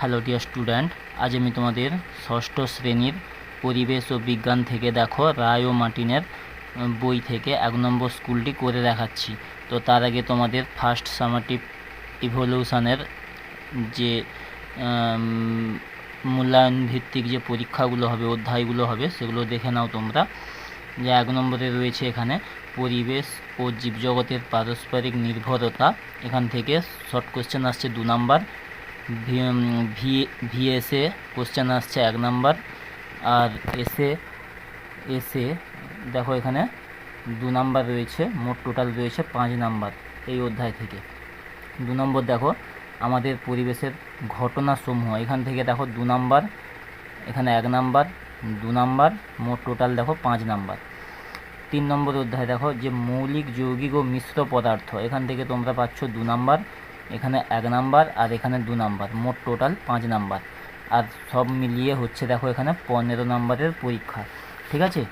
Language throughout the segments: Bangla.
হ্যালো ডিয়ার স্টুডেন্ট, আজ আমি তোমাদের ষষ্ঠ শ্রেণির পরিবেশ ও বিজ্ঞান থেকে দেখো রায় ও মার্টিনের বই থেকে এক নম্বর স্কুলটি করে দেখাচ্ছি। তো তার আগে তোমাদের ফার্স্ট সামাটিভ ইভলিউশনের যে মূল্যায়ন ভিত্তিক যে পরীক্ষাগুলো হবে, অধ্যায়গুলো হবে, সেগুলো দেখে নাও তোমরা। যে এক নম্বরে রয়েছে এখানে পরিবেশ ও জীবজগতের পারস্পরিক নির্ভরতা। এখান থেকে শর্ট কোশ্চেন আসছে দু নাম্বার। ভি ভিএসএ কোশ্চেন আসছে এক নাম্বার আর এসে এসে দেখো এখানে দু নাম্বার রয়েছে, মোট টোটাল রয়েছে পাঁচ নাম্বার এই অধ্যায় থেকে। দু নম্বর দেখো, আমাদের পরিবেশের ঘটনাসমূহ, এখান থেকে দেখো দু নাম্বার এখানে এক নাম্বার দু নাম্বার মোট টোটাল দেখো পাঁচ নাম্বার তিন নম্বর অধ্যায় দেখো, যে মৌলিক, যৌগিক ও মিশ্র পদার্থ, এখান থেকে তোমরা পাচ্ছ দু নাম্বার এখানে এক নাম্বার আর এখানে দু নাম্বার, মোট টোটাল পাঁচ নাম্বার। আর সব মিলিয়ে হচ্ছে দেখো এখানে পনেরো নম্বরের পরীক্ষা, ঠিক আছে?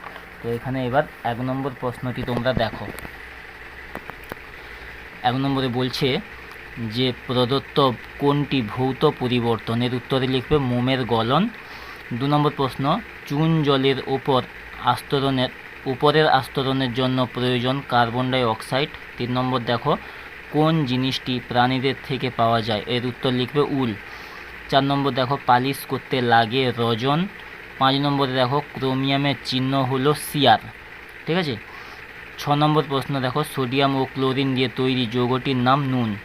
তো এখানে এবার এক নম্বর প্রশ্নটি তোমরা দেখো। এক নম্বরে বলছে যে প্রদত্ত কোনটি ভৌত পরিবর্তনের উত্তরে লিখবে মোমের গলন। দু নম্বর প্রশ্ন, চুন জলের ওপর আস্তরণের, উপরের আস্তরণের জন্য প্রয়োজন কার্বন ডাই অক্সাইড? তিন নম্বর দেখো কোন জিনিসটি প্রাণীদের থেকে পাওয়া যায়? এর উত্তর লিখবে উল। চার নম্বর দেখো, পালিশ করতে লাগে রজন। পাঁচ নম্বরে দেখো, ক্রোমিয়ামের চিহ্ন হলো সিয়ার। ঠিক আছে? ছ নম্বর প্রশ্ন দেখো, সোডিয়াম ও ক্লোরিন দিয়ে তৈরি যৌগটির নাম নুন।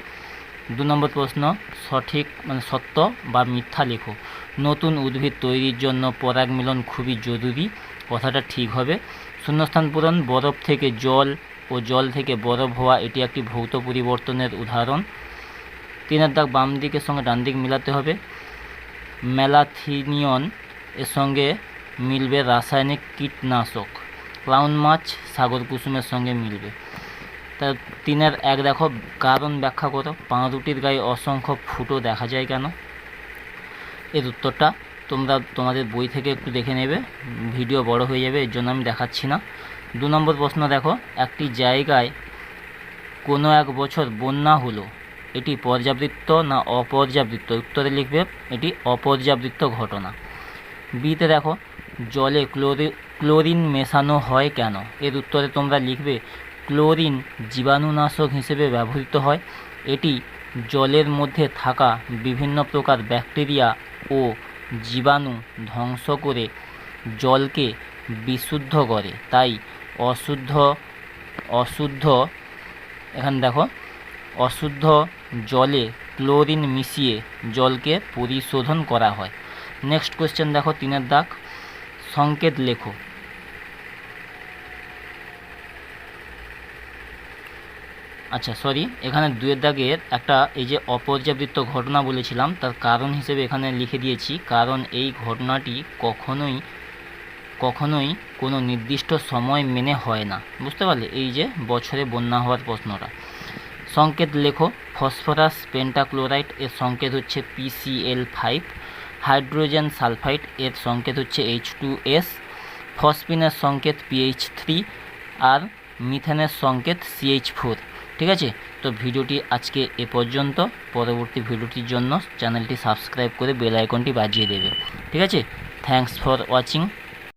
দু নম্বর প্রশ্ন, সঠিক মানে সত্য বা মিথ্যা লেখো। নতুন উদ্ভিদ তৈরির জন্য পরাগ মিলন খুবই জরুরি। কথাটা ঠিক হবে। শূন্যস্থান পূরণ, বরফ থেকে জল ও জল থেকে বরফ হওয়া এটি একটি ভৌত পরিবর্তনের উদাহরণ। তিনের দাগ বাম দিকের সঙ্গে ডান দিক মিলাতে হবে। ম্যালাথিনিয়ন এর সঙ্গে মিলবে রাসায়নিক কীটনাশক। ক্লাউন মাছ সাগর কুসুমের সঙ্গে মিলবে। তা তিনের এক দেখো, কারণ ব্যাখ্যা করো। পাউরুটির গায়ে অসংখ্য ফুটো দেখা যায় কেন? এর উত্তরটা তোমরা তোমাদের বই থেকে একটু দেখে নেবে। ভিডিও বড় হয়ে যাবে, এর জন্য আমি দেখাচ্ছি না। দু নম্বর প্রশ্ন দেখো। একটি জায়গায় কোনো এক বছর বন্যা হলো, এটি পর্যাবৃত্ত না অপর্যাবৃত্ত? উত্তরে লিখবে, এটি অপর্যাবৃত্ত ঘটনা। বিতে দেখো, জলে ক্লোরি, ক্লোরিন মেশানো হয় কেন? এর উত্তরে তোমরা লিখবে, ক্লোরিন জীবাণুনাশক হিসেবে ব্যবহৃত হয়। এটি জলের মধ্যে থাকা বিভিন্ন প্রকার ব্যাকটেরিয়া ও জীবাণু ধ্বংস করে জলকে বিশুদ্ধ করে। তাই অশুদ্ধ অশুদ্ধ, এখানে দেখো, অশুদ্ধ জলে ক্লোরিন মিশিয়ে জলকে পরিশোধন করা হয়। নেক্সট কোয়েশ্চেন দেখো তিনের দাগ, সংকেত লেখো। আচ্ছা সরি এখানে দুয়ের দাগের একটা এই যে অপর্যাবৃত্ত ঘটনা বলেছিলাম, তার কারণ হিসেবে এখানে লিখে দিয়েছি, কারণ এই ঘটনাটি কখনোই কখনোই কোনো নির্দিষ্ট সময় মেনে হয় না। বুঝতে পারলে? এই যে বছরে বন্যা হওয়ার প্রশ্নটা। সংকেত লেখো, ফসফরাস পেন্টাক্লোরাইড এর সংকেত হচ্ছে পিসিএল ফাইভ হাইড্রোজেন সালফাইড, এর সংকেত হচ্ছে এইচ টু এস ফসফিনের সংকেত পিএইচ থ্রি আর মিথেনের সংকেত সিএইচ ফোর ঠিক আছে? তো ভিডিওটি আজকে এ পর্যন্ত। পরবর্তী ভিডিওটির জন্য চ্যানেলটি সাবস্ক্রাইব করে বেল আইকনটি বাজিয়ে দেবে। ঠিক আছে? Thanks for watching